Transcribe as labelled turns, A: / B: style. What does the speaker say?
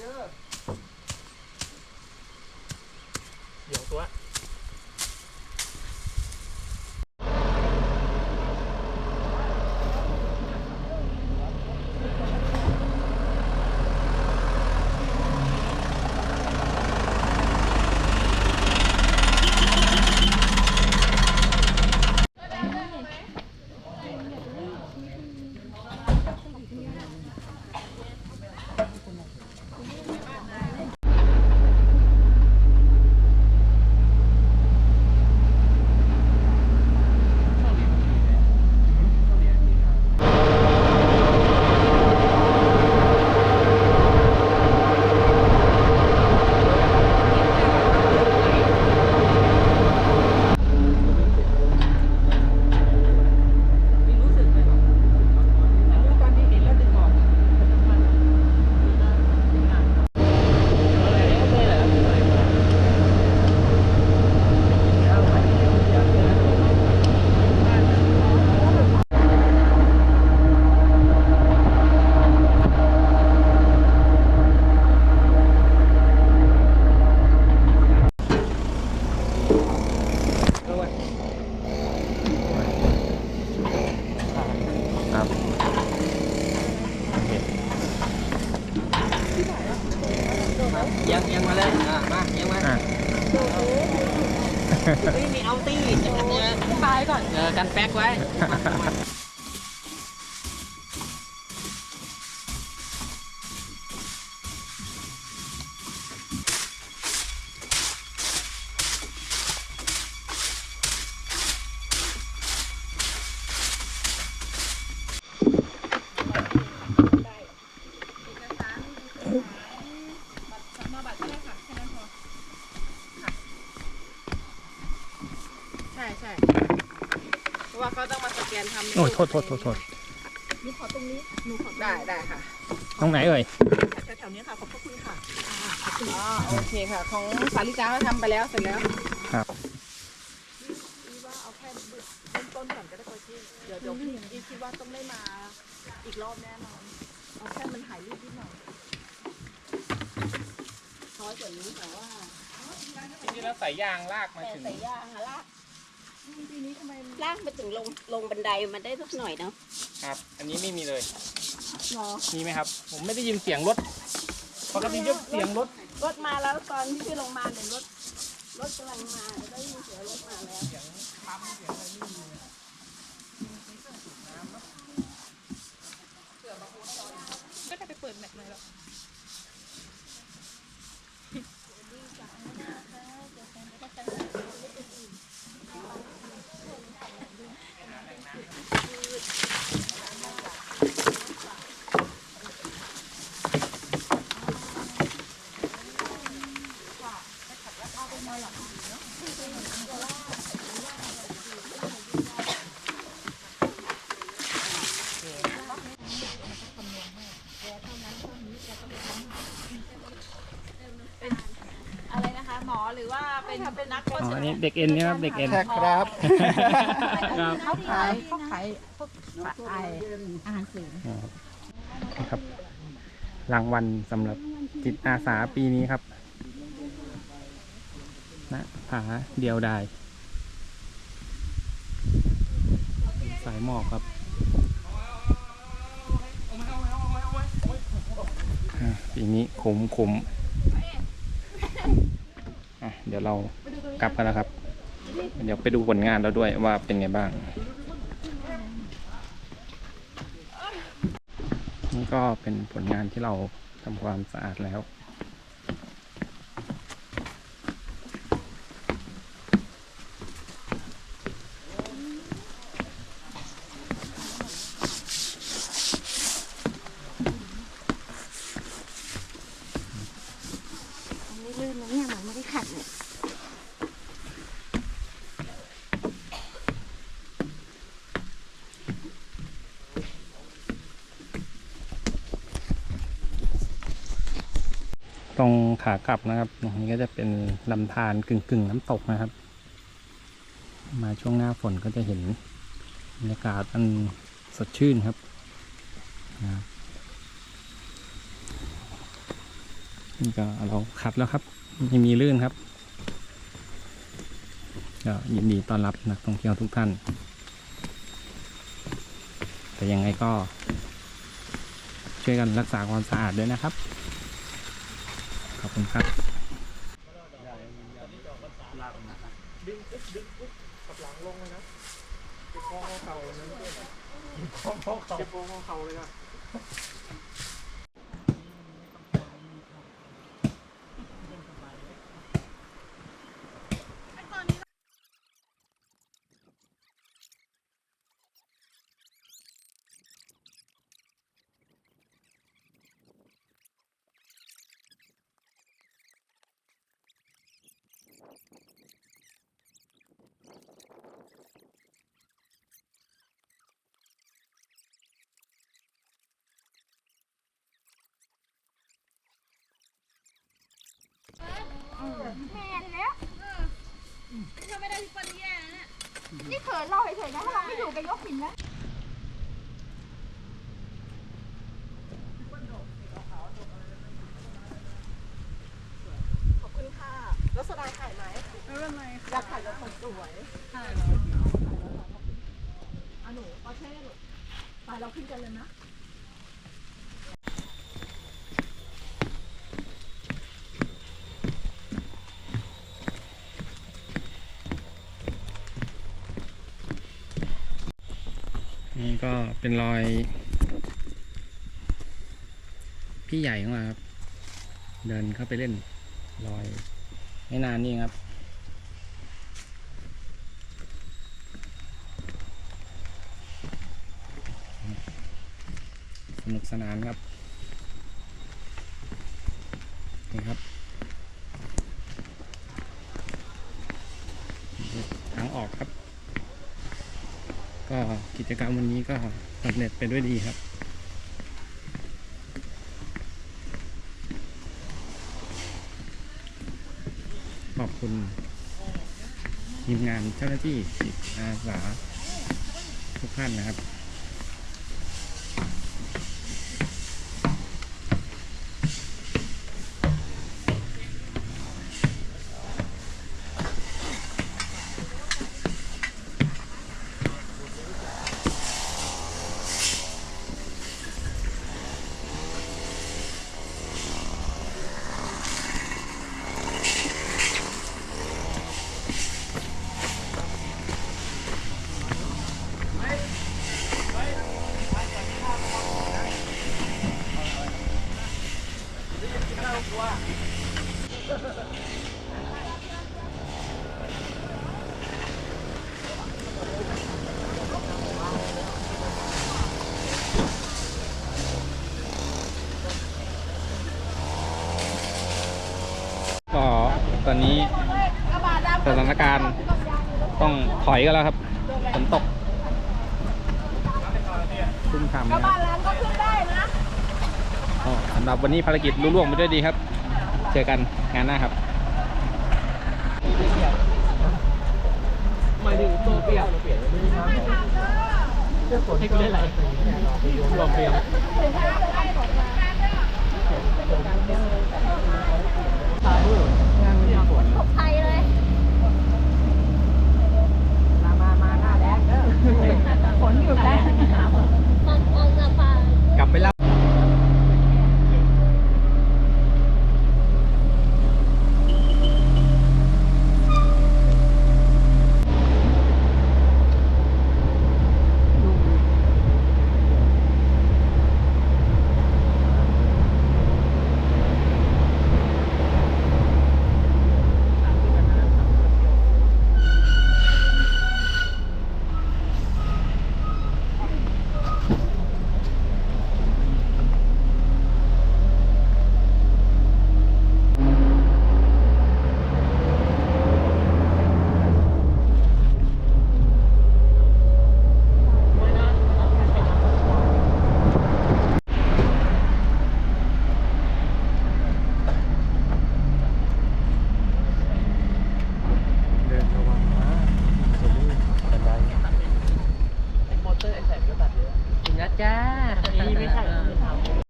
A: เด้อ
B: เดี๋ยวตัว
A: ไม่รู้สึกเลยหรอกแต่รู้ตอนที่เห็นแล้วดึงออกมันดึงอะ
B: ครับโอเค
C: ยังยังมาเลยอะมายังมา
B: อะ
C: นี่มีเอาตี้
A: ตายก่อน
C: เออกันแป๊กไว้
A: ใช่ใช่เพราะว่าเขาต้องมาสแกนทำใน
B: โอ้ยโทษโทษโทษโทษ
A: หนูขอตรงนี้หนูขอได้ได้ค่ะ
B: ตรงไหนเอ่ย
A: แถวๆนี้ค่ะขอบพระคุณค่ะอ๋อโอเคค่ะ ของสาริกาเขาทำไปแล้วเสร็จแล้ว
B: ครับ
A: พี่ว่าเอาแค่เบื้องต้นก่อนก็ได้พอที่เดี๋ยวเดี๋ยวพี่พี่คิดว่าต้องได้มาอีกรอบแน่นอนเอาแค่มันถ่ายรูปนิดหน่อยน้อยกว่านี้แต่ว่า
B: จริงๆแล้วสายยางลากมา
D: แต่
B: ถึง
D: ใส่ยางอะลาก
A: ปีนี้ทำไม
D: ลากไปถึงลงลงบันไดมันได้สักหน่อยเนาะ
B: ครับ อันนี้ไม่มีเลย
A: หรอ
B: มีไหมครับ ผมไม่ได้ยินเสียงรถ ปกติจะเสียงรถ
D: รถมาแล้วตอนที่พี่ลงมาเนี่ยรถรถกำลังมาแล้วได้ยินเสียงรถมาแล้ว
A: ก็จะไปเปิดแมทเลยหรออะไรนะคะ หมอหรือว่าเป็นเป็นนักโฆ
B: อ๋อ
A: ษ
B: อัน
A: ณา
B: นี้เด็กเอ็นนี่ครับ เด็กเอ็น
C: ครับ
B: ครับ
E: เขาขายเขาขายพวกไออาหารเสริม
B: ครับ รางวัลสำหรับจิตอาสาปีนี้ครับณผาเดียวดาย สายหมอกครับอะปีนี้คุ้มคุ้มอะเดี๋ยวเรา กลับกันแล้วครับ เดี๋ยวไปดูผลงานเราด้วยว่าเป็นไงบ้าง นี่ก็เป็นผลงานที่เราทำความสะอาดแล้ว
D: ไม่ลื่นนะเนี่ยมันไม่ได้ขัดเนี่ย
B: ตรงขากลับนะครับตรงนี้ก็จะเป็นลำธารกึ่งกึ่งๆน้ำตกนะครับ มาช่วงหน้าฝนก็จะเห็นบรรยากาศอันสดชื่นครับนะนี่ก็เราคัดแล้วครับไม่มีลื่นครับก็ยินดีต้อนรับนักท่องเที่ยวทุกท่าน แต่ยังไงก็ช่วยกันรักษาความสะอาดด้วยนะครับ ขอบคุณครับ
D: แม่แล้วถ้าไม่ได้พี่ปนแย่เนี่ย นี่เขินเราเฉยๆนะถ้าเราไม่อยู่แกยกหินนะ
A: ขอบคุณค่ะแล้วสดาถ่ายไหมไม่เป็นไรอยากถ่ายแล้วคนสวยถ่ายอะหนูปอเช่หนูไปเราขึ้นกันเลยนะ
B: นี่ก็เป็นรอย พี่ใหญ่ของเราครับ เดินเข้าไปเล่น รอยไม่นานนี่ครับ สนุกสนานครับนี่ครับ ทางออกครับ ก็กิจกรรมวันนี้ก็สำเร็จไปด้วยดีครับขอบคุณทีมงานเจ้าหน้าที่จิตอาสาทุกท่านนะครับ ก็ต อนนี้สถานการณ์ต้องถอยกันแล้วครับฝนตกชุ่มฉ่ำนะครับ
D: บ้านร้านก็ขึ้นได้นะ
B: ก็สำหรับวันนี้ภารกิจรุ่ล่วงไปด้วยดีครับ เจอกันงานหน้าครับ
C: หมายถึงตัวเปียกให้กูเล่นอะไรรวมเปียก